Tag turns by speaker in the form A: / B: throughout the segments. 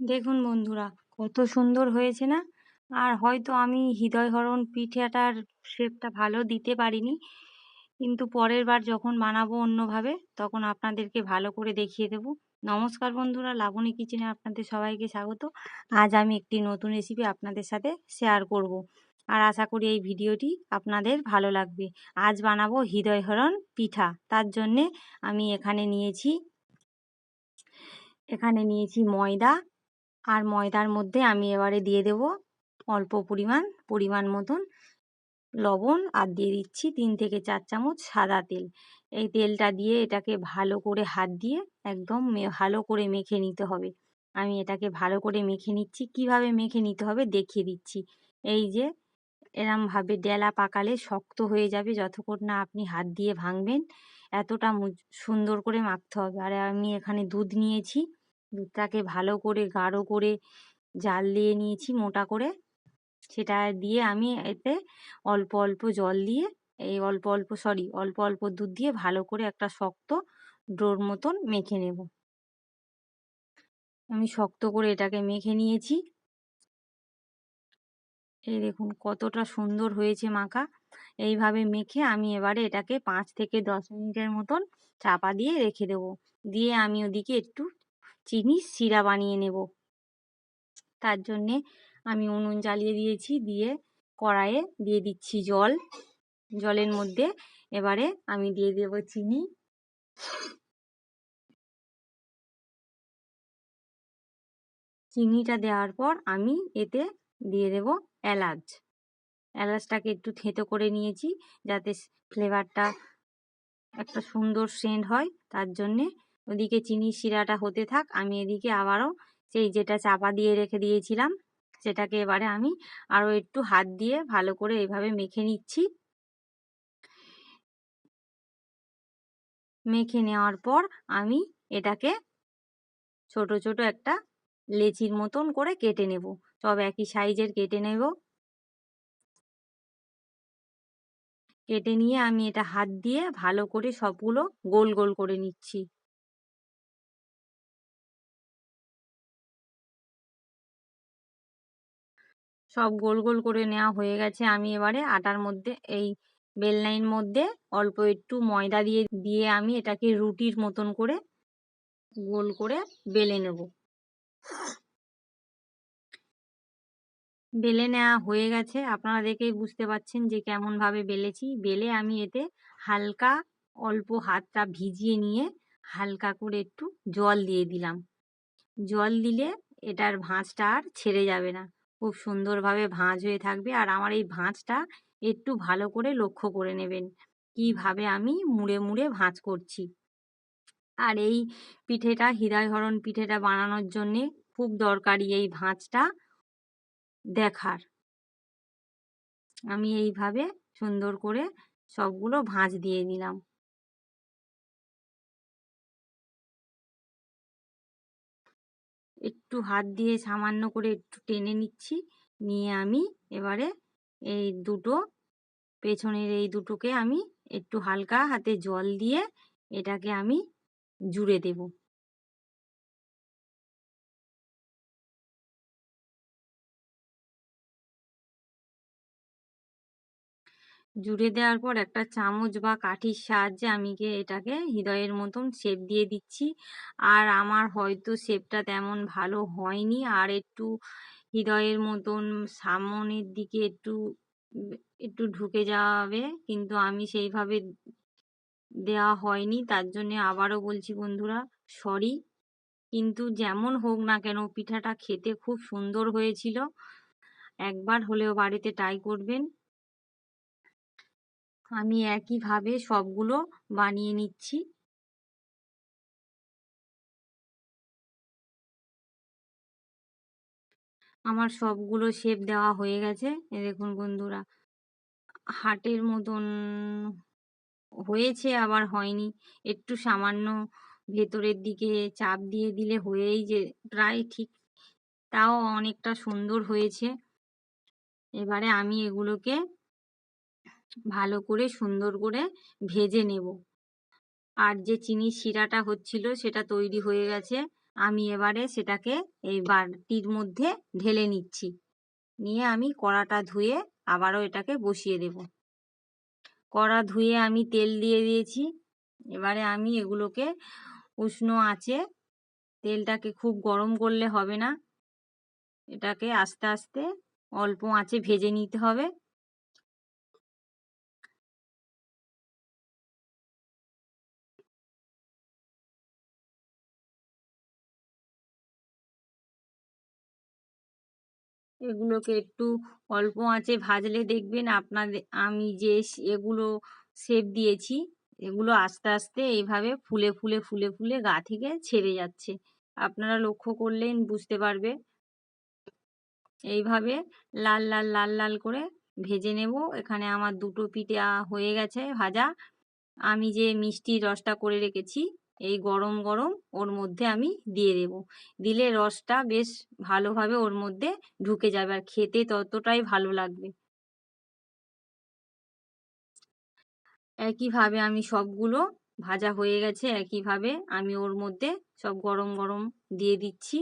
A: দেখুন বন্ধুরা, কত সুন্দর হয়েছে না? আর হয়তো আমি হৃদয়হরণ পিঠাটার শেপটা ভালো দিতে পারিনি, কিন্তু পরের বার যখন বানাবো অন্যভাবে, তখন আপনাদেরকে ভালো করে দেখিয়ে দেব। নমস্কার বন্ধুরা, লাবণী কিচেনে আপনাদের সবাইকে স্বাগত। আজ আমি একটি নতুন রেসিপি আপনাদের সাথে শেয়ার করব। আর আশা করি এই ভিডিওটি আপনাদের ভালো লাগবে। আজ বানাবো হৃদয়হরণ পিঠা, তার জন্যে আমি এখানে নিয়েছি এখানে নিয়েছি ময়দা আর ময়দার মধ্যে আমি এবারে দিয়ে দেব অল্প পরিমাণ পরিমাণ মতন লবণ আর দিয়ে দিচ্ছি তিন থেকে চার চামচ সাদা তেল। এই তেলটা দিয়ে এটাকে ভালো করে হাত দিয়ে একদম ভালো করে মেখে নিতে হবে। আমি এটাকে ভালো করে মেখে নিচ্ছি। কীভাবে মেখে নিতে হবে দেখিয়ে দিচ্ছি। এই যে এরমভাবে ডেলা পাকালে শক্ত হয়ে যাবে যতক্ষণ না আপনি হাত দিয়ে ভাঙবেন। এতটা সুন্দর করে মাখতে হবে। আর আমি এখানে দুধ নিয়েছি। দুধটাকে ভালো করে, গাঢ় করে জাল দিয়ে নিয়েছি মোটা করে। সেটা দিয়ে আমি এতে অল্প অল্প জল দিয়ে এই অল্প অল্প, সরি, অল্প অল্প দুধ দিয়ে ভালো করে একটা শক্ত ডোর মতন মেখে নেব। আমি শক্ত করে এটাকে মেখে নিয়েছি। এই দেখুন কতটা সুন্দর হয়েছে মাখা। এইভাবে মেখে আমি এবারে এটাকে পাঁচ থেকে দশ মিনিটের মতন চাপা দিয়ে রেখে দেব। দিয়ে আমি ওদিকে একটু চিনির শিরা বানিয়ে নেব। তার জন্যে আমি উনুন জ্বালিয়ে দিয়েছি, দিয়ে কড়াইয়ে দিয়ে দিচ্ছি জল। জলের মধ্যে এবারে আমি দিয়ে দেব চিনি। চিনিটা দেওয়ার পর আমি এতে দিয়ে দেব এলাচ। এলাচটাকে একটু থেঁতো করে নিয়েছি যাতে ফ্লেভারটা একটা সুন্দর সেন্ট হয়, তার জন্যে ওদিকে চিনির শিরাটা হতে থাক, আমি এদিকে আবারও সেই যেটা চাপা দিয়ে রেখে দিয়েছিলাম, সেটাকে এবারে আমি আরও একটু হাত দিয়ে ভালো করে এভাবে মেখে নিচ্ছি। মেখে নেওয়ার পর আমি এটাকে ছোট ছোট একটা লেচির মতন করে কেটে নেব, সব একই সাইজের কেটে নেব। কেটে নিয়ে আমি এটা হাত দিয়ে ভালো করে সবগুলো গোল গোল করে নিচ্ছি। সব গোল গোল করে নেওয়া হয়ে গেছে। আমি এবারে আটার মধ্যে, এই বেলনাইন মধ্যে অল্প একটু ময়দা দিয়ে দিয়ে আমি এটাকে রুটির মতন করে গোল করে বেলে নেব। বেলে নেওয়া হয়ে গেছে। আপনারা দেখেই বুঝতে পাচ্ছেন যে কেমনভাবে বেলেছি। বেলে আমি এতে হালকা, অল্প হাতটা ভিজিয়ে নিয়ে হালকা করে একটু জল দিয়ে দিলাম। জল দিলে এটার ভাঁজটা আর ছেড়ে যাবে না। খুব সুন্দরভাবে ভাঁজ হয়ে থাকবে। আর আমার এই ভাঁজটা একটু ভালো করে লক্ষ্য করে নেবেন, কীভাবে আমি মুড়ে মুড়ে ভাঁজ করছি। আর এই পিঠেটা, হৃদয়হরণ পিঠেটা বানানোর জন্যে খুব দরকারি এই ভাঁজটা দেখার। আমি এইভাবে সুন্দর করে সবগুলো ভাঁজ দিয়ে দিলাম। একটু হাত দিয়ে সামান্য করে একটু টেনে নিচ্ছি। নিয়ে আমি এবারে এই দুটো, পেছনের এই দুটোকে আমি একটু হালকা হাতে জল দিয়ে এটাকে আমি জুড়ে দেব। জুড়ে দেওয়ার পর একটা চামচ বা কাঠির সাহায্যে আমি এটাকে হৃদয়ের মতন শেপ দিয়ে দিচ্ছি। আর আমার হয়তো শেপটা তেমন ভালো হয়নি। আর একটু হৃদয়ের মতন সামনের দিকে একটু একটু ঢুকে যাবে। কিন্তু আমি সেইভাবে দেওয়া হয়নি। তার জন্যে আবারও বলছি বন্ধুরা সরি কিন্তু যেমন হোক না কেন পিঠাটা খেতে খুব সুন্দর হয়েছিল। একবার হলেও বাড়িতে ট্রাই করবেন। আমি একইভাবে সবগুলো বানিয়ে নিচ্ছি। আমার সবগুলো শেপ দেওয়া হয়ে গেছে। দেখুন বন্ধুরা, হাটের মতন হয়েছে, আবার হয়নি। একটু সামান্য ভেতরের দিকে চাপ দিয়ে দিলে হয়েই যে, প্রায় ঠিক তাও অনেকটা সুন্দর হয়েছে। এবারে আমি এগুলোকে ভালো করে সুন্দর করে ভেজে নেব। আর যে চিনির শিরাটা হচ্ছিল সেটা তৈরি হয়ে গেছে। আমি এবারে সেটাকে এই বাটির মধ্যে ঢেলে নিচ্ছি। নিয়ে আমি কড়াটা ধুয়ে আবারও এটাকে বসিয়ে দেব। কড়া ধুয়ে আমি তেল দিয়ে দিয়েছি। এবারে আমি এগুলোকে উষ্ণ আছে তেলটাকে খুব গরম করলে হবে না। এটাকে আস্তে আস্তে অল্প আঁচে ভেজে নিতে হবে। এগুলোকে একটু অল্প আঁচে ভাজলে দেখবেন আপনাদের আমি যে এগুলো শেপ দিয়েছি, এগুলো আস্তে আস্তে এইভাবে ফুলে ফুলে ফুলে ফুলে গা থেকে ছেড়ে যাচ্ছে। আপনারা লক্ষ্য করলেন, বুঝতে পারবে। এইভাবে লাল লাল লাল লাল করে ভেজে নেব। এখানে আমার দুটো পিঠে হয়ে গেছে ভাজা। আমি যে মিষ্টির রসটা করে রেখেছি এই গরম গরম ওর মধ্যে আমি দিয়ে দেব। দিলে রসটা বেশ ভালোভাবে ওর মধ্যে ঢুকে যাবে আর খেতে ততটাই ভালো লাগবে। একইভাবে আমি সবগুলো ভাজা হয়ে গেছে, একইভাবে আমি ওর মধ্যে সব গরম গরম দিয়ে দিচ্ছি।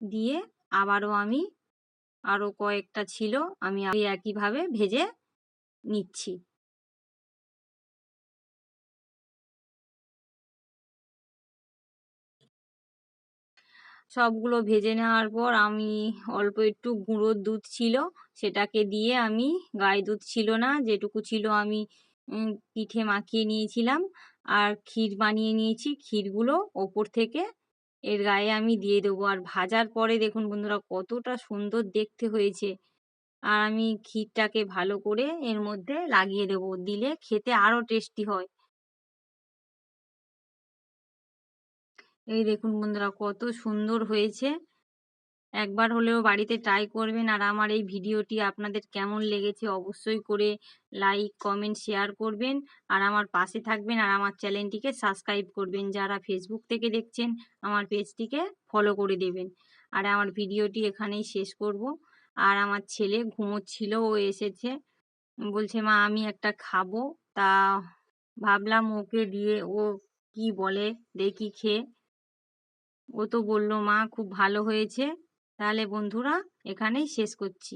A: দিয়ে আবারও আমি আরও কয়েকটা ছিল, আমি একইভাবে ভেজে নিচ্ছি। সবগুলো ভেজে নেওয়ার পর আমি অল্প একটু গুঁড়োর দুধ ছিল, সেটাকে দিয়ে আমি গায়ে দুধ ছিল না, যেটুকু ছিল আমি পিঠে মাখিয়ে নিয়েছিলাম। আর ক্ষীর বানিয়ে নিয়েছি, ক্ষীরগুলো ওপর থেকে এর গায়ে আমি দিয়ে দেবো। আর ভাজার পরে দেখুন বন্ধুরা কতটা সুন্দর দেখতে হয়েছে। আর আমি ক্ষীরটাকে ভালো করে এর মধ্যে লাগিয়ে দেব। দিলে খেতে আরও টেস্টি হয়। এই দেখুন বন্ধুরা কত সুন্দর হয়েছে। একবার হলেও বাড়িতে ট্রাই করবেন। আর আমার এই ভিডিওটি আপনাদের কেমন লেগেছে অবশ্যই করে লাইক কমেন্ট শেয়ার করবেন। আর আমার পাশে থাকবেন আর আমার চ্যানেলটিকে সাবস্ক্রাইব করবেন। যারা ফেসবুক থেকে দেখছেন, আমার পেজটিকে ফলো করে দেবেন। আর আমার ভিডিওটি এখানেই শেষ করব। আর আমার ছেলে ঘুমোচ্ছিল, ও এসেছে। বলছে, মা, আমি একটা খাব। তা ভাবলাম, ওকে দিয়ে ও কি বলে? দেখি খেয়ে। ও তো বলল, মা, খুব ভালো হয়েছে। তাহলে বন্ধুরা এখানেই শেষ করছি।